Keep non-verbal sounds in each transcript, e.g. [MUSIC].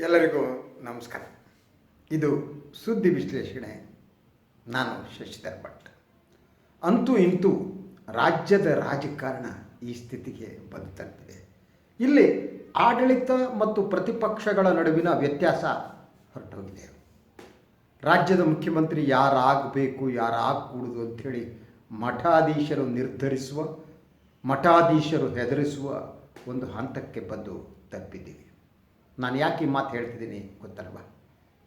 ಎಲ್ಲರಿಗೂ ನಮಸ್ಕಾರ. ಇದು ಸುದ್ದಿ ವಿಶ್ಲೇಷಣೆ. ನಾನು ಶಶಿಧರ್ ಭಟ್. ಅಂತೂ ಇಂತೂ ರಾಜ್ಯದ ರಾಜಕಾರಣ ಈ ಸ್ಥಿತಿಗೆ ಬಂದು ತಲುಪಿದೆ. ಇಲ್ಲಿ ಆಡಳಿತ ಮತ್ತು ಪ್ರತಿಪಕ್ಷಗಳ ನಡುವಿನ ವ್ಯತ್ಯಾಸ ಹೊರಟೋಗಿದೆ. ರಾಜ್ಯದ ಮುಖ್ಯಮಂತ್ರಿ ಯಾರಾಗಬೇಕು, ಯಾರಾಗಕೂಡದು ಅಂಥೇಳಿ ಮಠಾಧೀಶರು ನಿರ್ಧರಿಸುವ, ಮಠಾಧೀಶರು ಹೆದರಿಸುವ ಒಂದು ಹಂತಕ್ಕೆ ಬಂದು ತಲುಪಿದ್ದೀವಿ. ನಾನು ಯಾಕೆ ಈ ಮಾತು ಹೇಳ್ತಿದ್ದೀನಿ ಗೊತ್ತಲ್ವಾ?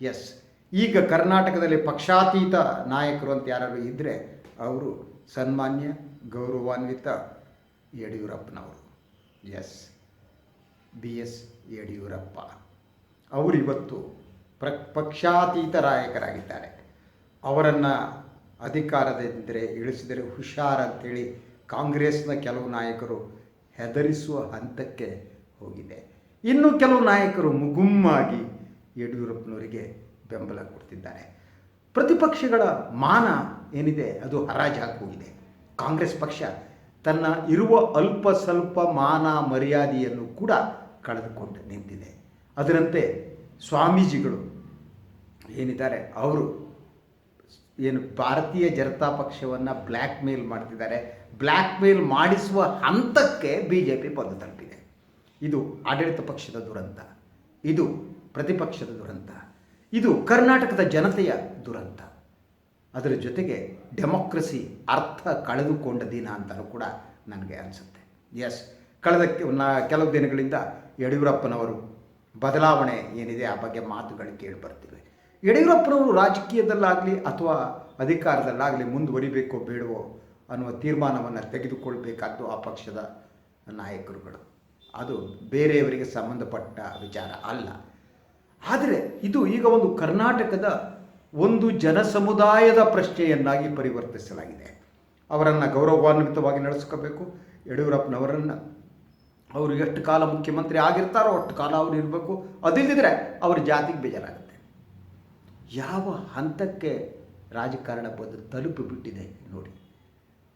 ಎಸ್ ಈಗ ಕರ್ನಾಟಕದಲ್ಲಿ ಪಕ್ಷಾತೀತ ನಾಯಕರು ಅಂತ ಯಾರಾದರೂ ಇದ್ದರೆ ಅವರು ಸನ್ಮಾನ್ಯ, ಗೌರವಾನ್ವಿತ ಯಡಿಯೂರಪ್ಪನವರು. S B S Yediyurappa. ಅವರು ಇವತ್ತು ಪ್ರ, ಪಕ್ಷಾತೀತ ನಾಯಕರಾಗಿದ್ದಾರೆ. ಅವರನ್ನು ಅಧಿಕಾರದಿಂದರೆ ಇಳಿಸಿದರೆ ಹುಷಾರಂತೇಳಿ ಕಾಂಗ್ರೆಸ್ನ ಕೆಲವು ನಾಯಕರು ಹೆದರಿಸುವ ಹಂತಕ್ಕೆ ಹೋಗಿದೆ. ಇನ್ನು ಕೆಲವು ನಾಯಕರು ಮುಗುಮ್ಮಾಗಿ ಯಡಿಯೂರಪ್ಪನವರಿಗೆ ಬೆಂಬಲ ಕೊಡ್ತಿದ್ದಾರೆ. ಪ್ರತಿಪಕ್ಷಗಳ ಮಾನ ಏನಿದೆ, ಅದು ಹರಾಜಾಗಿ ಹೋಗಿದೆ ಕಾಂಗ್ರೆಸ್ ಪಕ್ಷ ತನ್ನ ಇರುವ ಅಲ್ಪ ಸ್ವಲ್ಪ ಮಾನ ಮರ್ಯಾದೆಯನ್ನು ಕೂಡ ಕಳೆದುಕೊಂಡು ನಿಂತಿದೆ. ಅದರಂತೆ ಸ್ವಾಮೀಜಿಗಳು ಏನಿದ್ದಾರೆ, ಅವರು ಏನು ಭಾರತೀಯ ಜನತಾ ಪಕ್ಷವನ್ನು ಬ್ಲ್ಯಾಕ್ ಮೇಲ್ ಮಾಡ್ತಿದ್ದಾರೆ. ಬ್ಲ್ಯಾಕ್ ಮೇಲ್ ಮಾಡಿಸುವ ಹಂತಕ್ಕೆ ಬಿ ಜೆ ಪಿ ಬಂದು ತಲುಪಿದೆ. ಇದು ಆಡಳಿತ ಪಕ್ಷದ ದುರಂತ. ಇದು ಪ್ರತಿಪಕ್ಷದ ದುರಂತ. ಇದು ಕರ್ನಾಟಕದ ಜನತೆಯ ದುರಂತ. ಅದರ ಜೊತೆಗೆ ಡೆಮೋಕ್ರಸಿ ಅರ್ಥ ಕಳೆದುಕೊಂಡ ದಿನ ಅಂತಲೂ ಕೂಡ ನನಗೆ ಅನಿಸುತ್ತೆ. ಎಸ್ ಕಳೆದ ಕೆಲವು ದಿನಗಳಿಂದ ಯಡಿಯೂರಪ್ಪನವರು ಬದಲಾವಣೆ ಏನಿದೆ ಆ ಬಗ್ಗೆ ಮಾತುಗಳು ಕೇಳಿ ಬರ್ತೀವಿ. ಯಡಿಯೂರಪ್ಪನವರು ರಾಜಕೀಯದಲ್ಲಾಗಲಿ ಅಥವಾ ಅಧಿಕಾರದಲ್ಲಾಗಲಿ ಮುಂದುವರಿಬೇಕೋ ಬೇಡವೋ ಅನ್ನುವ ತೀರ್ಮಾನವನ್ನು ತೆಗೆದುಕೊಳ್ಬೇಕಾದ್ದು ಆ ಪಕ್ಷದ ನಾಯಕರುಗಳು. ಅದು ಬೇರೆಯವರಿಗೆ ಸಂಬಂಧಪಟ್ಟ ವಿಚಾರ ಅಲ್ಲ. ಆದರೆ ಇದು ಈಗ ಒಂದು ಕರ್ನಾಟಕದ ಒಂದು ಜನಸಮುದಾಯದ ಪ್ರಶ್ನೆಯನ್ನಾಗಿ ಪರಿವರ್ತಿಸಲಾಗಿದೆ. ಅವರನ್ನು ಗೌರವಾನ್ವಿತವಾಗಿ ನಡೆಸ್ಕೋಬೇಕು. ಯಡಿಯೂರಪ್ಪನವರನ್ನು ಅವರು ಎಷ್ಟು ಕಾಲ ಮುಖ್ಯಮಂತ್ರಿ ಆಗಿರ್ತಾರೋ ಅಷ್ಟು ಕಾಲ ಅವರು ಇರಬೇಕು. ಅದಿಲ್ಲದಿದ್ದರೆ ಅವ್ರ ಜಾತಿಗೆ ಬೇಜಾರಾಗುತ್ತೆ. ಯಾವ ಹಂತಕ್ಕೆ ರಾಜಕಾರಣ ಬಂದು ತಲುಪಿಬಿಟ್ಟಿದೆ ನೋಡಿ.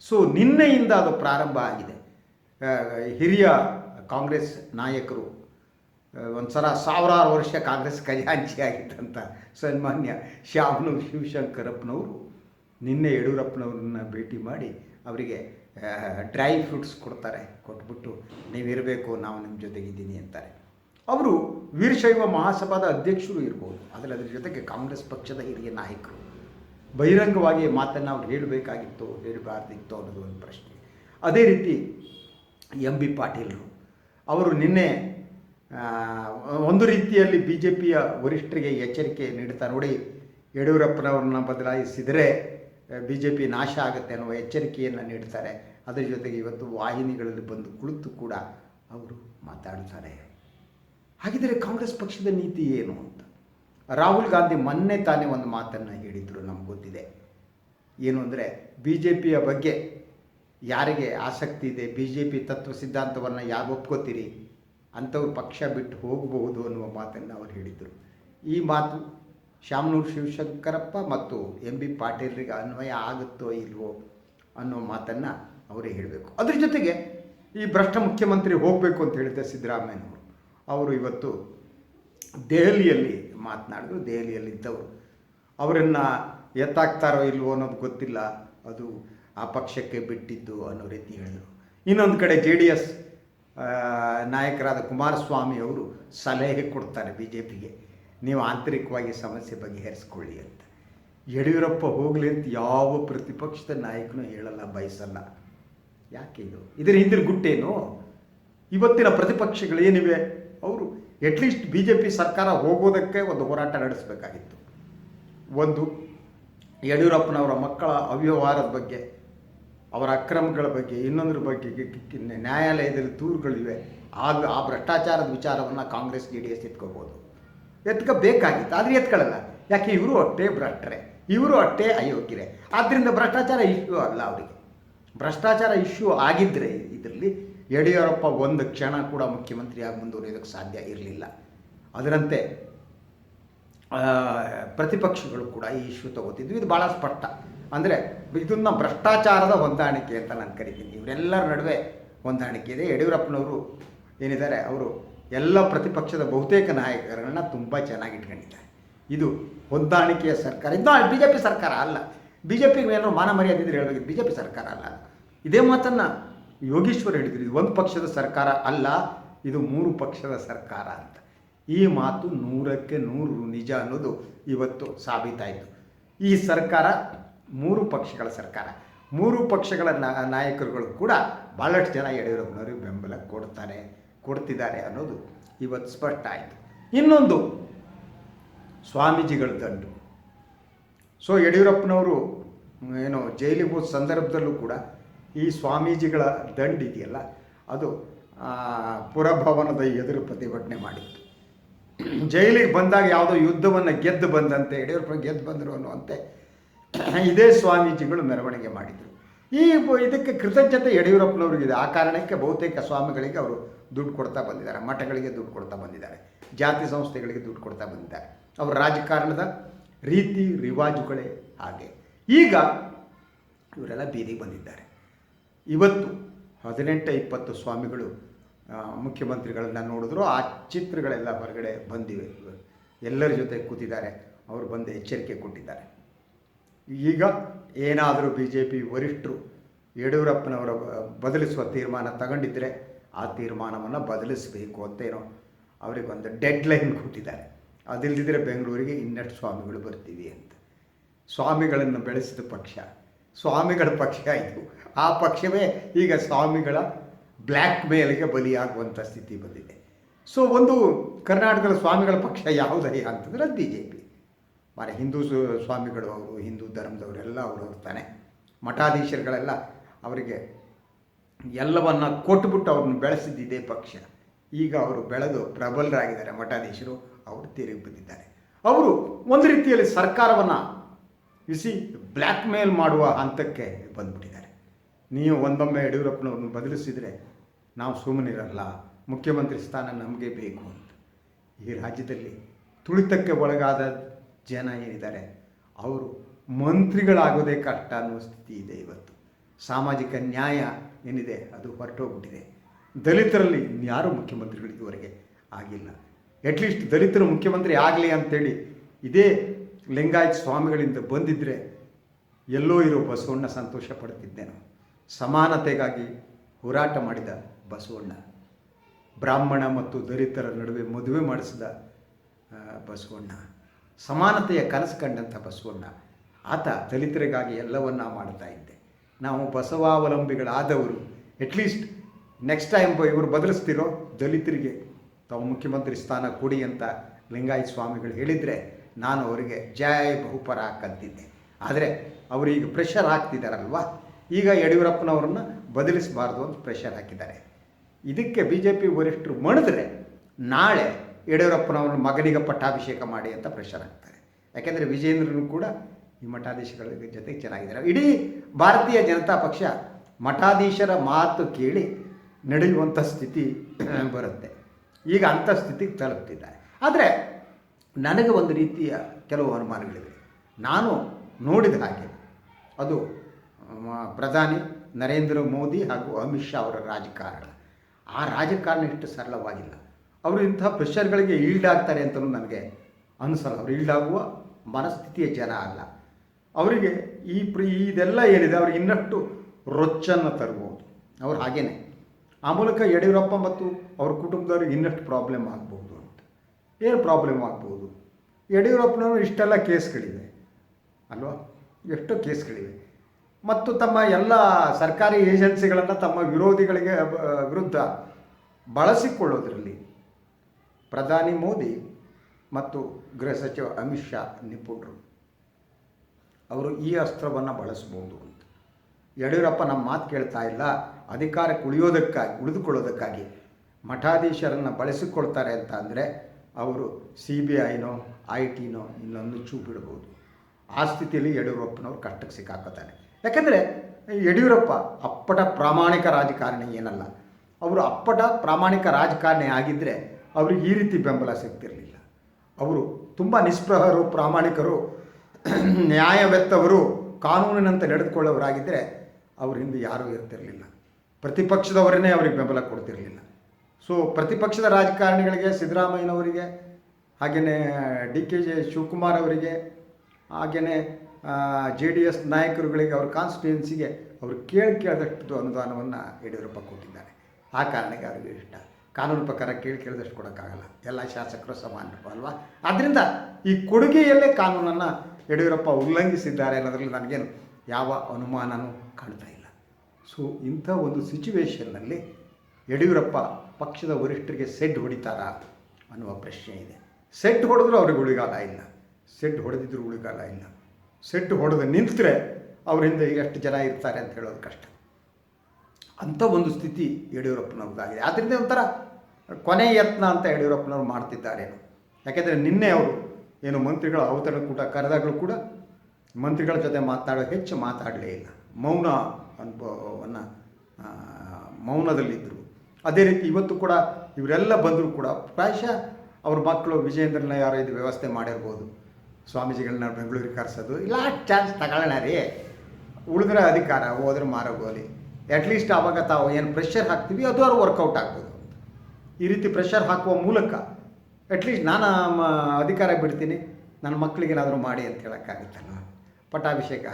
ಸೊ ನಿನ್ನೆಯಿಂದ ಅದು ಪ್ರಾರಂಭ ಆಗಿದೆ. ಹಿರಿಯ ಕಾಂಗ್ರೆಸ್ ನಾಯಕರು ಒಂದು ಸಲ ಸಾವಿರಾರು ವರ್ಷ ಕಾಂಗ್ರೆಸ್ ಖಜಾಂಚಿ ಆಗಿದ್ದಂಥ ಸನ್ಮಾನ್ಯ ಶ್ಯಾಮನು ಶಿವಶಂಕರಪ್ಪನವರು ನಿನ್ನೆ ಯಡಿಯೂರಪ್ಪನವ್ರನ್ನ ಭೇಟಿ ಮಾಡಿ ಅವರಿಗೆ ಡ್ರೈ ಫ್ರೂಟ್ಸ್ ಕೊಡ್ತಾರೆ, ಕೊಟ್ಬಿಟ್ಟು ನೀವಿರಬೇಕು, ನಾವು ನಿಮ್ಮ ಜೊತೆಗಿದ್ದೀನಿ ಅಂತಾರೆ. ಅವರು ವೀರಶೈವ ಮಹಾಸಭಾದ ಅಧ್ಯಕ್ಷರು ಇರ್ಬೋದು, ಆದರೆ ಅದರ ಜೊತೆಗೆ ಕಾಂಗ್ರೆಸ್ ಪಕ್ಷದ ಹಿರಿಯ ನಾಯಕರು. ಬಹಿರಂಗವಾಗಿ ಮಾತನ್ನು ಅವ್ರು ಹೇಳಬೇಕಾಗಿತ್ತು, ಹೇಳಬಾರ್ದಿತ್ತು ಅನ್ನೋದು ಒಂದು ಪ್ರಶ್ನೆ. ಅದೇ ರೀತಿ ಎಂ ಬಿ ಪಾಟೀಲರು ಅವರು ನಿನ್ನೆ ಒಂದು ರೀತಿಯಲ್ಲಿ ಬಿ ಜೆ ಪಿಯ ವರಿಷ್ಠರಿಗೆ ಎಚ್ಚರಿಕೆ ನೀಡ್ತಾ ನೋಡಿ ಯಡಿಯೂರಪ್ಪನವ್ರನ್ನ ಬದಲಾಯಿಸಿದರೆ ಬಿ ಜೆ ಪಿ ನಾಶ ಆಗುತ್ತೆ ಅನ್ನುವ ಎಚ್ಚರಿಕೆಯನ್ನು ನೀಡ್ತಾರೆ. ಅದರ ಜೊತೆಗೆ ಇವತ್ತು ವಾಹಿನಿಗಳಲ್ಲಿ ಬಂದು ಕುಳಿತು ಕೂಡ ಅವರು ಮಾತಾಡ್ತಾರೆ. ಹಾಗಿದ್ದರೆ ಕಾಂಗ್ರೆಸ್ ಪಕ್ಷದ ನೀತಿ ಏನು ಅಂತ? ರಾಹುಲ್ ಗಾಂಧಿ ಮೊನ್ನೆ ತಾನೇ ಒಂದು ಮಾತನ್ನು ಹೇಳಿದರು, ನಮ್ಗೆ ಗೊತ್ತಿದೆ. ಏನು ಅಂದರೆ ಬಿ ಜೆ ಪಿಯ ಬಗ್ಗೆ ಯಾರಿಗೆ ಆಸಕ್ತಿ ಇದೆ? ಬಿ ಜೆ ಪಿ ತತ್ವ ಸಿದ್ಧಾಂತವನ್ನು ಯಾರು ಒಪ್ಕೋತೀರಿ? ಅಂಥವ್ರು ಪಕ್ಷ ಬಿಟ್ಟು ಹೋಗಬಹುದು ಅನ್ನುವ ಮಾತನ್ನು ಅವರು ಹೇಳಿದರು. ಈ ಮಾತು ಶಾಮನೂರು ಶಿವಶಂಕರಪ್ಪ ಮತ್ತು ಎಂ ಬಿ ಪಾಟೀಲ್ರಿಗೆ ಅನ್ವಯ ಆಗುತ್ತೋ ಇಲ್ವೋ ಅನ್ನೋ ಮಾತನ್ನು ಅವರೇ ಹೇಳಬೇಕು. ಅದ್ರ ಜೊತೆಗೆ ಈ ಭ್ರಷ್ಟ ಮುಖ್ಯಮಂತ್ರಿ ಹೋಗಬೇಕು ಅಂತ ಹೇಳಿದ್ದೆ ಸಿದ್ದರಾಮಯ್ಯನವರು, ಅವರು ಇವತ್ತು ದೆಹಲಿಯಲ್ಲಿ ಮಾತನಾಡಿದ್ರು. ದೆಹಲಿಯಲ್ಲಿದ್ದವರು ಅವರನ್ನು ಎತ್ತಾಗ್ತಾರೋ ಇಲ್ವೋ ಅನ್ನೋದು ಗೊತ್ತಿಲ್ಲ. ಅದು ಆ ಪಕ್ಷಕ್ಕೆ ಬಿಟ್ಟಿದ್ದು ಅನ್ನೋ ರೀತಿ ಹೇಳಿದರು. ಇನ್ನೊಂದು ಕಡೆ ಜೆ ಡಿ ಎಸ್ ನಾಯಕರಾದ ಕುಮಾರಸ್ವಾಮಿ ಅವರು ಸಲಹೆ ಕೊಡ್ತಾರೆ ಬಿ ಜೆ ಪಿಗೆ. ನೀವು ಆಂತರಿಕವಾಗಿ ಸಮಸ್ಯೆ ಬಗೆಹರಿಸ್ಕೊಳ್ಳಿ ಅಂತ. ಯಡಿಯೂರಪ್ಪ ಹೋಗಲಿ ಅಂತ ಯಾವ ಪ್ರತಿಪಕ್ಷದ ನಾಯಕನೂ ಹೇಳಲ್ಲ, ಬಯಸಲ್ಲ. ಯಾಕೆ ಇದು? ಇದರ ಹಿಂದಿನ ಗುಟ್ಟೇನು? ಇವತ್ತಿನ ಪ್ರತಿಪಕ್ಷಗಳೇನಿವೆ ಅವರು ಅಟ್ಲೀಸ್ಟ್ ಬಿ ಜೆ ಪಿ ಸರ್ಕಾರ ಹೋಗೋದಕ್ಕೆ ಒಂದು ಹೋರಾಟ ನಡೆಸಬೇಕಾಗಿತ್ತು. ಒಂದು ಯಡಿಯೂರಪ್ಪನವರ ಮಕ್ಕಳ ಅವ್ಯವಹಾರದ ಬಗ್ಗೆ ಅವರ ಅಕ್ರಮಗಳ ಬಗ್ಗೆ, ಇನ್ನೊಂದ್ರ ಬಗ್ಗೆ ನ್ಯಾಯಾಲಯದಲ್ಲಿ ದೂರುಗಳಿವೆ. ಆಗ ಆ ಭ್ರಷ್ಟಾಚಾರದ ವಿಚಾರವನ್ನು ಕಾಂಗ್ರೆಸ್ ಜೆ ಡಿ ಎಸ್ ಎತ್ಕೋಬೋದು. ಎತ್ಕೋಬೇಕಾಗಿತ್ತು ಆದರೆ ಎತ್ಕೊಳ್ಳಲ್ಲ ಯಾಕೆ, ಇವರು ಅಷ್ಟೇ ಭ್ರಷ್ಟರೇ. ಇವರು ಅಷ್ಟೇ ಅಯೋಗ್ಯರೆ. ಆದ್ದರಿಂದ ಭ್ರಷ್ಟಾಚಾರ ಇಶ್ಯೂ ಅಲ್ಲ ಅವರಿಗೆ. ಭ್ರಷ್ಟಾಚಾರ ಇಶ್ಯೂ ಆಗಿದ್ದರೆ ಇದರಲ್ಲಿ ಯಡಿಯೂರಪ್ಪ ಒಂದು ಕ್ಷಣ ಕೂಡ ಮುಖ್ಯಮಂತ್ರಿಯಾಗಿ ಮುಂದುವರಿಯೋದಕ್ಕೆ ಸಾಧ್ಯ ಇರಲಿಲ್ಲ. ಅದರಂತೆ ಪ್ರತಿಪಕ್ಷಗಳು ಕೂಡ ಈ ಇಶ್ಯೂ ತಗೋತಿದ್ವು. ಇದು ಭಾಳ ಸ್ಪಷ್ಟ. ಅಂದರೆ ಇದನ್ನು ಭ್ರಷ್ಟಾಚಾರದ ಹೊಂದಾಣಿಕೆ ಅಂತ ನಾನು ಕರಿತೀನಿ. ಇವರೆಲ್ಲರ ನಡುವೆ ಹೊಂದಾಣಿಕೆ ಇದೆ. ಯಡಿಯೂರಪ್ಪನವರು ಏನಿದ್ದಾರೆ, ಅವರು ಎಲ್ಲ ಪ್ರತಿಪಕ್ಷದ ಬಹುತೇಕ ನಾಯಕರನ್ನು ತುಂಬ ಚೆನ್ನಾಗಿ ಇಟ್ಕೊಂಡಿದ್ದಾರೆ. ಇದು ಹೊಂದಾಣಿಕೆಯ ಸರ್ಕಾರ. ಇದು ಬಿ ಜೆ ಪಿ ಸರ್ಕಾರ ಅಲ್ಲ. ಬಿ ಜೆ ಪಿಗೆ ಏನಾದ್ರು ಮಾನ ಮರ್ಯಾದೆ ಇದ್ರೆ ಹೇಳಬೇಕು. ಬಿ ಜೆ ಪಿ ಸರ್ಕಾರ ಅಲ್ಲ. ಇದೇ ಮಾತನ್ನು ಯೋಗೀಶ್ವರ್ ಹೇಳಿದ್ರು. ಇದು ಒಂದು ಪಕ್ಷದ ಸರ್ಕಾರ ಅಲ್ಲ, ಇದು ಮೂರು ಪಕ್ಷದ ಸರ್ಕಾರ ಅಂತ. ಈ ಮಾತು ನೂರಕ್ಕೆ ನೂರು ನಿಜ ಅನ್ನೋದು ಇವತ್ತು ಸಾಬೀತಾಯಿತು. ಈ ಸರ್ಕಾರ ಮೂರು ಪಕ್ಷಗಳ ಸರ್ಕಾರ. ಮೂರು ಪಕ್ಷಗಳ ನಾಯಕರುಗಳು ಕೂಡ ಭಾಳಷ್ಟು ಜನ ಯಡಿಯೂರಪ್ಪನವರಿಗೆ ಬೆಂಬಲ ಕೊಡ್ತಾರೆ, ಕೊಡ್ತಿದ್ದಾರೆ ಅನ್ನೋದು ಇವತ್ತು ಸ್ಪಷ್ಟ ಆಯಿತು. ಇನ್ನೊಂದು ಸ್ವಾಮೀಜಿಗಳ ದಂಡು. ಸೊ ಯಡಿಯೂರಪ್ಪನವರು ಏನು, ಜೈಲಿಗೆ ಹೋದ ಸಂದರ್ಭದಲ್ಲೂ ಕೂಡ ಈ ಸ್ವಾಮೀಜಿಗಳ ದಂಡು ಇದೆಯಲ್ಲ, ಅದು ಪುರಭವನದ ಎದುರು ಪ್ರತಿಭಟನೆ ಮಾಡಿತ್ತು. ಜೈಲಿಗೆ ಬಂದಾಗ ಯಾವುದೋ ಯುದ್ಧವನ್ನು ಗೆದ್ದು ಬಂದಂತೆ, ಯಡಿಯೂರಪ್ಪ ಗೆದ್ದು ಬಂದರು ಅನ್ನುವಂತೆ ಇದೇ ಸ್ವಾಮೀಜಿಗಳು ಮೆರವಣಿಗೆ ಮಾಡಿದರು. ಈ ಇದಕ್ಕೆ ಕೃತಜ್ಞತೆ ಯಡಿಯೂರಪ್ಪನವ್ರಿಗಿದೆ. ಆ ಕಾರಣಕ್ಕೆ ಬಹುತೇಕ ಸ್ವಾಮಿಗಳಿಗೆ ಅವರು ದುಡ್ಡು ಕೊಡ್ತಾ ಬಂದಿದ್ದಾರೆ. ಮಠಗಳಿಗೆ ದುಡ್ಡು ಕೊಡ್ತಾ ಬಂದಿದ್ದಾರೆ. ಜಾತಿ ಸಂಸ್ಥೆಗಳಿಗೆ ದುಡ್ಡು ಕೊಡ್ತಾ ಬಂದಿದ್ದಾರೆ. ಅವರ ರಾಜಕಾರಣದ ರೀತಿ ರಿವಾಜುಗಳೇ ಹಾಗೆ. ಈಗ ಇವರೆಲ್ಲ ಬೀದಿಗೆ ಬಂದಿದ್ದಾರೆ. ಇವತ್ತು ಹದಿನೆಂಟು ಇಪ್ಪತ್ತು ಸ್ವಾಮಿಗಳು ಮುಖ್ಯಮಂತ್ರಿಗಳನ್ನ ನೋಡಿದ್ರು. ಆ ಚಿತ್ರಗಳೆಲ್ಲ ಹೊರಗಡೆ ಬಂದಿವೆ. ಎಲ್ಲರ ಜೊತೆ ಕೂತಿದ್ದಾರೆ. ಅವರು ಬಂದು ಎಚ್ಚರಿಕೆ ಕೊಟ್ಟಿದ್ದಾರೆ. ಈಗ ಏನಾದರೂ ಬಿ ಜೆ ಪಿ ವರಿಷ್ಠರು ಯಡಿಯೂರಪ್ಪನವರ ಬದಲಿಸುವ ತೀರ್ಮಾನ ತಗೊಂಡಿದ್ದರೆ ಆ ತೀರ್ಮಾನವನ್ನು ಬದಲಿಸಬೇಕು ಅಂತೇನೋ ಅವರಿಗೆ ಒಂದು ಡೆಡ್ ಲೈನ್ ಕೊಟ್ಟಿದ್ದಾರೆ. ಅದಿಲ್ಲದಿದ್ದರೆ ಬೆಂಗಳೂರಿಗೆ ಇನ್ನಷ್ಟು ಸ್ವಾಮಿಗಳು ಬರ್ತೀವಿ ಅಂತ. ಸ್ವಾಮಿಗಳನ್ನು ಬೆಳೆಸಿದ ಪಕ್ಷ, ಸ್ವಾಮಿಗಳ ಪಕ್ಷ ಇದು. ಆ ಪಕ್ಷವೇ ಈಗ ಸ್ವಾಮಿಗಳ ಬ್ಲ್ಯಾಕ್ ಮೇಲ್ಗೆ ಬಲಿಯಾಗುವಂಥ ಸ್ಥಿತಿ ಬಂದಿದೆ. ಸೊ ಒಂದು ಕರ್ನಾಟಕದ ಸ್ವಾಮಿಗಳ ಪಕ್ಷ ಯಾವುದಯ್ಯ ಅಂತಂದರೆ ಬಿ ಜೆ ಪಿ ಮಾರೆ ಹಿಂದೂ ಸ್ವಾಮಿಗಳು ಅವರು, ಹಿಂದೂ ಧರ್ಮದವರೆಲ್ಲ ಅವರು ಇರ್ತಾನೆ ಮಠಾಧೀಶರುಗಳೆಲ್ಲ ಅವರಿಗೆ ಎಲ್ಲವನ್ನ ಕೊಟ್ಬಿಟ್ಟು ಅವ್ರನ್ನ ಬೆಳೆಸಿದ್ದಿದೆ ಪಕ್ಷ. ಈಗ ಅವರು ಬೆಳೆದು ಪ್ರಬಲರಾಗಿದ್ದಾರೆ ಮಠಾಧೀಶರು, ಅವರು ತಿರುಗಿ ಬಂದಿದ್ದಾರೆ. ಅವರು ಒಂದು ರೀತಿಯಲ್ಲಿ ಸರ್ಕಾರವನ್ನು ಬಿಸಿ ಬ್ಲ್ಯಾಕ್ ಮೇಲ್ ಮಾಡುವ ಹಂತಕ್ಕೆ ಬಂದ್ಬಿಟ್ಟಿದ್ದಾರೆ. ನೀವು ಒಂದೊಮ್ಮೆ ಯಡಿಯೂರಪ್ಪನವ್ರನ್ನ ಬದಲಿಸಿದರೆ ನಾವು ಸುಮ್ಮನಿರಲ್ಲ ಮುಖ್ಯಮಂತ್ರಿ ಸ್ಥಾನ ನಮಗೆ ಬೇಕು ಅಂತ. ಈ ರಾಜ್ಯದಲ್ಲಿ ತುಳಿತಕ್ಕೆ ಒಳಗಾದ ಜನ ಏನಿದ್ದಾರೆ, ಅವರು ಮಂತ್ರಿಗಳಾಗೋದೇ ಕಷ್ಟ ಅನ್ನೋ ಸ್ಥಿತಿ ಇದೆ ಇವತ್ತು. ಸಾಮಾಜಿಕ ನ್ಯಾಯ ಏನಿದೆ, ಅದು ಹೊರಟೋಗ್ಬಿಟ್ಟಿದೆ. ದಲಿತರಲ್ಲಿ ಇನ್ಯಾರೂ ಮುಖ್ಯಮಂತ್ರಿಗಳು ಇದುವರೆಗೆ ಆಗಿಲ್ಲ. ಅಟ್ಲೀಸ್ಟ್ ದಲಿತರು ಮುಖ್ಯಮಂತ್ರಿ ಆಗಲಿ ಅಂತೇಳಿ ಇದೇ ಲಿಂಗಾಯತ್ ಸ್ವಾಮಿಗಳಿಂದ ಬಂದಿದ್ದರೆ ಎಲ್ಲೋ ಇರೋ ಬಸವಣ್ಣ ಸಂತೋಷ ಪಡ್ತಿದ್ದೇನು ಸಮಾನತೆಗಾಗಿ ಹೋರಾಟ ಮಾಡಿದ ಬಸವಣ್ಣ. ಬ್ರಾಹ್ಮಣ ಮತ್ತು ದಲಿತರ ನಡುವೆ ಮದುವೆ ಮಾಡಿಸಿದ ಬಸವಣ್ಣ. ಸಮಾನತೆಯ ಕನಸು ಕಂಡಂಥ ಬಸವಣ್ಣ, ಆತ ದಲಿತರಿಗಾಗಿ ಎಲ್ಲವನ್ನ ಮಾಡ್ತಾ ಇದ್ದೆ. ನಾವು ಬಸವಾವಲಂಬಿಗಳಾದವರು ಅಟ್ಲೀಸ್ಟ್ ನೆಕ್ಸ್ಟ್ ಟೈಮ್ ಇವರು ಬದಲಿಸ್ತಿರೋ ದಲಿತರಿಗೆ, ತಾವು ಮುಖ್ಯಮಂತ್ರಿ ಸ್ಥಾನ ಕೊಡಿ ಅಂತ ಲಿಂಗಾಯತ್ ಸ್ವಾಮಿಗಳು ಹೇಳಿದರೆ ನಾನು ಅವರಿಗೆ ಜಯ ಬಹುಪರ ಕಂತಿದ್ದೆ ಆದರೆ ಅವರೀಗ ಪ್ರೆಷರ್ ಹಾಕ್ತಿದ್ದಾರಲ್ವಾ ಈಗ ಯಡಿಯೂರಪ್ಪನವ್ರನ್ನ ಬದಲಿಸಬಾರ್ದು ಅಂತ ಪ್ರೆಷರ್ ಹಾಕಿದ್ದಾರೆ. ಇದಕ್ಕೆ ಬಿ ಜೆ ಪಿ ವರಿಷ್ಠರು ಮಣಿದ್ರೆ ನಾಳೆ ಯಡಿಯೂರಪ್ಪನವ್ರ ಮಗನಿಗೆ ಪಟ್ಟಾಭಿಷೇಕ ಮಾಡಿ ಅಂತ ಪ್ರೆಷರ್ ಆಗ್ತಾರೆ ಯಾಕೆಂದರೆ ವಿಜೇಂದ್ರನು ಕೂಡ ಈ ಮಠಾಧೀಶಗಳ ಜೊತೆಗೆ ಚೆನ್ನಾಗಿದ್ದಾರೆ. ಇಡೀ ಭಾರತೀಯ ಜನತಾ ಪಕ್ಷ ಮಠಾಧೀಶರ ಮಾತು ಕೇಳಿ ನಡೆಯುವಂಥ ಸ್ಥಿತಿ ಬರುತ್ತೆ. ಈಗ ಅಂಥ ಸ್ಥಿತಿಗೆ ತಲುಪ್ತಿದ್ದಾರೆ. ಆದರೆ ನನಗೆ ಒಂದು ರೀತಿಯ ಕೆಲವು ಅನುಮಾನಗಳಿವೆ. ನಾನು ನೋಡಿದ ಹಾಗೆ ಅದು ಪ್ರಧಾನಿ ನರೇಂದ್ರ ಮೋದಿ ಹಾಗೂ ಅಮಿತ್ ಶಾ ಅವರ ರಾಜಕಾರಣ. ಆ ರಾಜಕಾರಣ ಇಷ್ಟು ಸರಳವಾಗಿಲ್ಲ. ಅವರು ಇಂಥ ಪ್ರೆಷರ್ಗಳಿಗೆ ಈಲ್ಡ್ ಆಗ್ತಾರೆ ಅಂತಲೂ ನನಗೆ ಅನಿಸಲ್ಲ ಅವರು ಈಲ್ಡ್ ಆಗುವ ಮನಸ್ಥಿತಿಯ ಜನ ಅಲ್ಲ. ಅವರಿಗೆ ಈ ಪ್ರ, ಇದೆಲ್ಲ ಏನಿದೆ ಅವ್ರಿಗೆ ಇನ್ನಷ್ಟು ರೊಚ್ಚನ್ನು ತರ್ಬೋದು. ಅವ್ರು ಹಾಗೇನೆ. ಆ ಮೂಲಕ ಯಡಿಯೂರಪ್ಪ ಮತ್ತು ಅವ್ರ ಕುಟುಂಬದವ್ರಿಗೆ ಇನ್ನಷ್ಟು ಪ್ರಾಬ್ಲಮ್ ಆಗ್ಬೋದು ಅಂತ. ಏನು ಪ್ರಾಬ್ಲಮ್ ಆಗ್ಬೋದು? ಯಡಿಯೂರಪ್ಪನವರು ಇಷ್ಟೆಲ್ಲ ಕೇಸ್ಗಳಿವೆ. ಅಲ್ವಾ? ಎಷ್ಟೋ ಕೇಸ್ಗಳಿವೆ. ಮತ್ತು ತಮ್ಮ ಎಲ್ಲ ಸರ್ಕಾರಿ ಏಜೆನ್ಸಿಗಳನ್ನು ತಮ್ಮ ವಿರೋಧಿಗಳಿಗೆ ವಿರುದ್ಧ ಬಳಸಿಕೊಳ್ಳೋದರಲ್ಲಿ ಪ್ರಧಾನಿ ಮೋದಿ ಮತ್ತು ಗೃಹ ಸಚಿವ ಅಮಿತ್ ಶಾ ನಿಪುಣರು. ಅವರು ಈ ಅಸ್ತ್ರವನ್ನು ಬಳಸ್ಬೋದು ಅಂತ. ಯಡಿಯೂರಪ್ಪ ನಮ್ಮ ಮಾತು ಕೇಳ್ತಾ ಇಲ್ಲ. ಅಧಿಕಾರಕ್ಕೆ ಉಳಿಯೋದಕ್ಕಾಗಿ, ಉಳಿದುಕೊಳ್ಳೋದಕ್ಕಾಗಿ ಮಠಾಧೀಶರನ್ನು ಬಳಸಿಕೊಳ್ತಾರೆ ಅಂತ ಅಂದರೆ ಅವರು ಸಿ ಬಿ ಐನೋ ಐ ಟಿನೋ ಇನ್ನೊಂದು ಚೂ ಬಿಡ್ಬೋದು ಆ ಸ್ಥಿತಿಯಲ್ಲಿ ಯಡಿಯೂರಪ್ಪನವ್ರು ಕಷ್ಟಕ್ಕೆ ಸಿಕ್ಕಾಕೋತಾನೆ ಯಾಕೆಂದರೆ ಯಡಿಯೂರಪ್ಪ ಅಪ್ಪಟ ಪ್ರಾಮಾಣಿಕ ರಾಜಕಾರಣಿ ಏನಲ್ಲ. ಅವರು ಅಪ್ಪಟ ಪ್ರಾಮಾಣಿಕ ರಾಜಕಾರಣಿ ಆಗಿದ್ದರೆ ಅವ್ರಿಗೆ ಈ ರೀತಿ ಬೆಂಬಲ ಸಿಗ್ತಿರಲಿಲ್ಲ. ಅವರು ತುಂಬ ನಿಷ್ಪ್ರಹರು ಪ್ರಾಮಾಣಿಕರು, [CLEARS THROAT] ನ್ಯಾಯವೆತ್ತವರು, ಕಾನೂನಿನಂತೆ ನಡೆದುಕೊಳ್ಳೋರಾಗಿದ್ದರೆ ಅವ್ರ ಹಿಂದೆ ಯಾರೂ ಇರ್ತಿರಲಿಲ್ಲ. ಪ್ರತಿಪಕ್ಷದವರನ್ನೇ ಅವ್ರಿಗೆ ಬೆಂಬಲ ಕೊಡ್ತಿರಲಿಲ್ಲ. ಸೊ ಪ್ರತಿಪಕ್ಷದ ರಾಜಕಾರಣಿಗಳಿಗೆ, ಸಿದ್ದರಾಮಯ್ಯನವರಿಗೆ ಹಾಗೆಯೇ ಡಿ ಕೆ ಜೆ ಶಿವಕುಮಾರ್ ಅವರಿಗೆ ಹಾಗೆಯೇ ಜೆ ಡಿ ಎಸ್ ನಾಯಕರುಗಳಿಗೆ ಅವ್ರ ಕಾನ್ಸ್ಟಿಟ್ಯೂನ್ಸಿಗೆ ಅವರು ಕೇಳಿ ಕೇಳಿದಷ್ಟು ಅನುದಾನವನ್ನು ಯಡಿಯೂರಪ್ಪ ಕೊಟ್ಟಿದ್ದಾರೆ. ಆ ಕಾರಣಕ್ಕೆ ಅವರಿಗೆ ಇಷ್ಟ. ಕಾನೂನು ಪ್ರಕಾರ ಕೇಳಿ ಕೇಳಿದಷ್ಟು ಕೊಡೋಕ್ಕಾಗಲ್ಲ. ಎಲ್ಲ ಶಾಸಕರು ಸಮಾನರು ಅಲ್ವಾ? ಆದ್ದರಿಂದ ಈ ಕೊಡುಗೆಯಲ್ಲೇ ಕಾನೂನನ್ನು ಯಡಿಯೂರಪ್ಪ ಉಲ್ಲಂಘಿಸಿದ್ದಾರೆ ಅನ್ನೋದ್ರಲ್ಲಿ ನನಗೇನು ಯಾವ ಅನುಮಾನನೂ ಕಾಣ್ತಾ ಇಲ್ಲ. ಸೊ ಇಂಥ ಒಂದು ಸಿಚುವೇಷನ್ನಲ್ಲಿ ಯಡಿಯೂರಪ್ಪ ಪಕ್ಷದ ವರಿಷ್ಠರಿಗೆ ಸೆಡ್ ಹೊಡಿತಾರಾ ಅನ್ನುವ ಪ್ರಶ್ನೆ ಇದೆ. ಸೆಟ್ ಹೊಡೆದ್ರೂ ಅವ್ರಿಗೆ ಉಳಿಗಾಲ ಇಲ್ಲ. ಸೆಟ್ ಹೊಡೆದಿದ್ರು ಉಳಿಗಾಲ ಇಲ್ಲ. ಸೆಟ್ ಹೊಡೆದು ನಿಂತರೆ ಅವರಿಂದ ಎಷ್ಟು ಜನ ಇರ್ತಾರೆ ಅಂತ ಹೇಳೋದು ಕಷ್ಟ. ಅಂಥ ಒಂದು ಸ್ಥಿತಿ ಯಡಿಯೂರಪ್ಪನವ್ರದ್ದಾಗಿದೆ ಆದ್ದರಿಂದ ಒಂಥರ ಕೊನೆ ಯತ್ನ ಅಂತ ಯಡಿಯೂರಪ್ಪನವರು ಮಾಡ್ತಿದ್ದಾರೆ. ಯಾಕೆಂದರೆ ನಿನ್ನೆ ಅವರು ಏನು ಮಂತ್ರಿಗಳ ಅವತರಣಕೂಟ ಕರೆದಾಗಲೂ ಕೂಡ ಮಂತ್ರಿಗಳ ಜೊತೆ ಮಾತಾಡೋ ಹೆಚ್ಚು ಮಾತಾಡಲೇ ಇಲ್ಲ. ಮೌನ ಅನುಭವವನ್ನು ಮೌನದಲ್ಲಿದ್ದರು ಅದೇ ರೀತಿ ಇವತ್ತು ಕೂಡ ಇವರೆಲ್ಲ ಬಂದರೂ ಕೂಡ ಪ್ರಾಯಶಃ ಅವ್ರ ಮಕ್ಕಳು ವಿಜಯೇಂದ್ರನ ಯಾರೋ ಇದು ವ್ಯವಸ್ಥೆ ಮಾಡಿರ್ಬೋದು. ಸ್ವಾಮೀಜಿಗಳನ್ನ ಬೆಂಗಳೂರಿಗೆ ಕರೆಸೋದು, ಇಲ್ಲ ಚಾನ್ಸ್ ತಗೊಳ್ಳೋಣ ರೀ. ಉಳಿದ್ರೆ ಅಧಿಕಾರ, ಹೋದ್ರೆ ಮಾರೋಗೋಲಿ ಅಟ್ಲೀಸ್ಟ್ ಆವಾಗ ತಾವು ಏನು ಪ್ರೆಷರ್ ಹಾಕ್ತೀವಿ, ಅದು ಅವ್ರು ವರ್ಕೌಟ್ ಆಗ್ಬೋದು. ಈ ರೀತಿ ಪ್ರೆಷರ್ ಹಾಕುವ ಮೂಲಕ ಅಟ್ಲೀಸ್ಟ್ ನಾನು ಅಧಿಕಾರ ಬಿಡ್ತೀನಿ. ನನ್ನ ಮಕ್ಕಳಿಗೆ ಏನಾದರೂ ಮಾಡಿ ಅಂತ ಹೇಳೋಕ್ಕಾಗುತ್ತಲ್ಲ ಪಟ್ಟಾಭಿಷೇಕ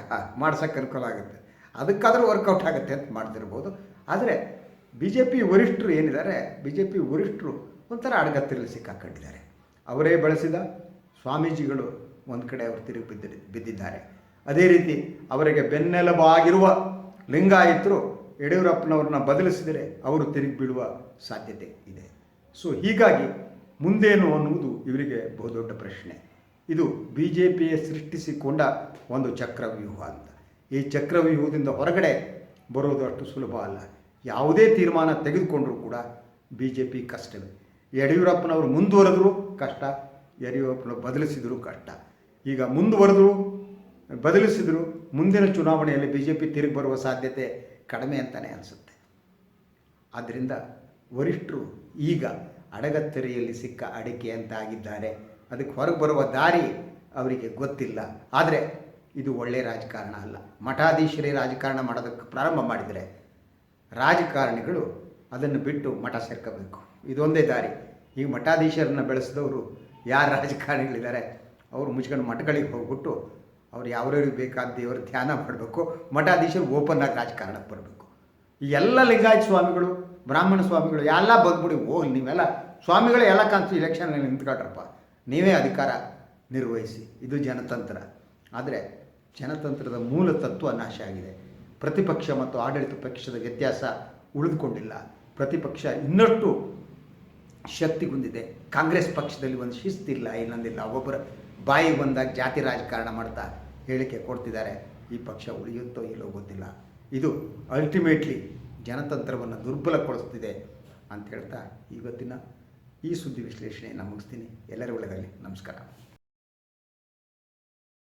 ಮಾಡ್ಸೋಕ್ಕೆ ಅನುಕೂಲ ಆಗುತ್ತೆ. ಅದಕ್ಕಾದರೂ ವರ್ಕೌಟ್ ಆಗುತ್ತೆ ಅಂತ ಮಾಡ್ತಿರ್ಬೋದು. ಆದರೆ ಬಿ ಜೆ ಪಿ ವರಿಷ್ಠರು ಏನಿದ್ದಾರೆ? ಬಿ ಜೆ ಪಿ ವರಿಷ್ಠರು ಒಂಥರ ಅಡಗತ್ತಿರಲಿ ಸಿಕ್ಕಾಕೊಂಡಿದ್ದಾರೆ. ಅವರೇ ಬಳಸಿದ ಸ್ವಾಮೀಜಿಗಳು ಒಂದು ಕಡೆ ಅವರು ತಿರುಗಿ ಬಿದ್ದ ಬಿದ್ದಿದ್ದಾರೆ. ಅದೇ ರೀತಿ ಅವರಿಗೆ ಬೆನ್ನೆಲುಬಾಗಿರುವ ಲಿಂಗಾಯಿತರು ಯಡಿಯೂರಪ್ಪನವ್ರನ್ನ ಬದಲಿಸಿದರೆ ಅವರು ತಿರುಗಿ ಬೀಳುವ ಸಾಧ್ಯತೆ ಇದೆ. ಸೊ ಹೀಗಾಗಿ ಮುಂದೇನು ಅನ್ನುವುದು ಇವರಿಗೆ ಬಹುದೊಡ್ಡ ಪ್ರಶ್ನೆ. ಇದು ಬಿ ಜೆ ಪಿಯೇ ಸೃಷ್ಟಿಸಿಕೊಂಡ ಒಂದು ಚಕ್ರವ್ಯೂಹ ಅಂತ. ಈ ಚಕ್ರವ್ಯೂಹದಿಂದ ಹೊರಗಡೆ ಬರೋದು ಅಷ್ಟು ಸುಲಭ ಅಲ್ಲ. ಯಾವುದೇ ತೀರ್ಮಾನ ತೆಗೆದುಕೊಂಡರೂ ಕೂಡ ಬಿ ಜೆ ಪಿ ಕಷ್ಟವೇ. ಯಡಿಯೂರಪ್ಪನವರು ಮುಂದುವರೆದ್ರು ಕಷ್ಟ, ಯಡಿಯೂರಪ್ಪನವರು ಬದಲಿಸಿದರೂ ಕಷ್ಟ. ಈಗ ಮುಂದುವರೆದ್ರು, ಬದಲಿಸಿದ್ರು, ಮುಂದಿನ ಚುನಾವಣೆಯಲ್ಲಿ ಬಿ ಜೆ ಪಿ ತಿರುಗಿ ಬರುವ ಸಾಧ್ಯತೆ ಕಡಿಮೆ ಅಂತಲೇ ಅನಿಸುತ್ತೆ. ಆದ್ದರಿಂದ ವರಿಷ್ಠರು ಈಗ ಅಡಗತ್ತರಿಯಲ್ಲಿ ಸಿಕ್ಕ ಅಡಿಕೆ ಅಂತ ಆಗಿದ್ದಾರೆ ಅದಕ್ಕೆ ಹೊರಗೆ ಬರುವ ದಾರಿ ಅವರಿಗೆ ಗೊತ್ತಿಲ್ಲ. ಆದರೆ ಇದು ಒಳ್ಳೆಯ ರಾಜಕಾರಣ ಅಲ್ಲ. ಮಠಾಧೀಶರೇ ರಾಜಕಾರಣ ಮಾಡೋದಕ್ಕೆ ಪ್ರಾರಂಭ ಮಾಡಿದರೆ ರಾಜಕಾರಣಿಗಳು ಅದನ್ನು ಬಿಟ್ಟು ಮಠ ಸೇರ್ಕೋಬೇಕು. ಇದೊಂದೇ ದಾರಿ. ಈಗ ಮಠಾಧೀಶರನ್ನು ಬೆಳೆಸಿದವರು ಯಾರು ರಾಜಕಾರಣಿಗಳಿದ್ದಾರೆ? ಅವರು ಮುಚ್ಕೊಂಡು ಮಠಗಳಿಗೆ ಹೋಗ್ಬಿಟ್ಟು ಅವ್ರು ಯಾವ್ಯಾವ್ರಿಗೆ ಬೇಕಾದ ದೇವರು ಧ್ಯಾನ ಮಾಡಬೇಕು. ಮಠಾಧೀಶರು ಓಪನ್ ಆಗಿ ರಾಜಕಾರಣಕ್ಕೆ ಬರಬೇಕು. ಈ ಎಲ್ಲ ಲಿಂಗಾಯತ ಸ್ವಾಮಿಗಳು ಬ್ರಾಹ್ಮಣ ಸ್ವಾಮಿಗಳು ಎಲ್ಲ ಬಂದ್ಬಿಡಿ ಓ, ನೀವೆಲ್ಲ ಸ್ವಾಮಿಗಳು ಎಲ್ಲ ಕಾನ್ಸ್ಟಿ ಇಲೆಕ್ಷನಲ್ಲಿ ನಿಂತ್ಕೊಟ್ರಪ್ಪ. ನೀವೇ ಅಧಿಕಾರ ನಿರ್ವಹಿಸಿ. ಇದು ಜನತಂತ್ರ. ಆದರೆ ಜನತಂತ್ರದ ಮೂಲ ತತ್ವ ನಾಶ ಆಗಿದೆ. ಪ್ರತಿಪಕ್ಷ ಮತ್ತು ಆಡಳಿತ ಪಕ್ಷದ ವ್ಯತ್ಯಾಸ ಉಳಿದುಕೊಂಡಿಲ್ಲ. ಪ್ರತಿಪಕ್ಷ ಇನ್ನಷ್ಟು ಶಕ್ತಿ ಹೊಂದಿದೆ. ಕಾಂಗ್ರೆಸ್ ಪಕ್ಷದಲ್ಲಿ ಒಂದು ಶಿಸ್ತಿಲ್ಲ, ಇನ್ನೊಂದಿಲ್ಲ. ಒಬ್ಬೊಬ್ಬರು ಬಾಯಿಗೆ ಬಂದಾಗ ಜಾತಿ ರಾಜಕಾರಣ ಮಾಡ್ತಾ ಹೇಳಿಕೆ ಕೊಡ್ತಿದ್ದಾರೆ. ಈ ಪಕ್ಷ ಉಳಿಯುತ್ತೋ ಇಲ್ಲೋ ಗೊತ್ತಿಲ್ಲ. ಇದು ಅಲ್ಟಿಮೇಟ್ಲಿ ಜನತಂತ್ರವನ್ನು ದುರ್ಬಲಗೊಳಿಸ್ತಿದೆ ಅಂತ ಹೇಳ್ತಾ ಇವತ್ತಿನ ಈ ಸುದ್ದಿ ವಿಶ್ಲೇಷಣೆಯನ್ನು ಮುಗಿಸ್ತೀನಿ. ಎಲ್ಲರ ಒಳ್ಳೆಯದಾಗಲಿ ನಮಸ್ಕಾರ.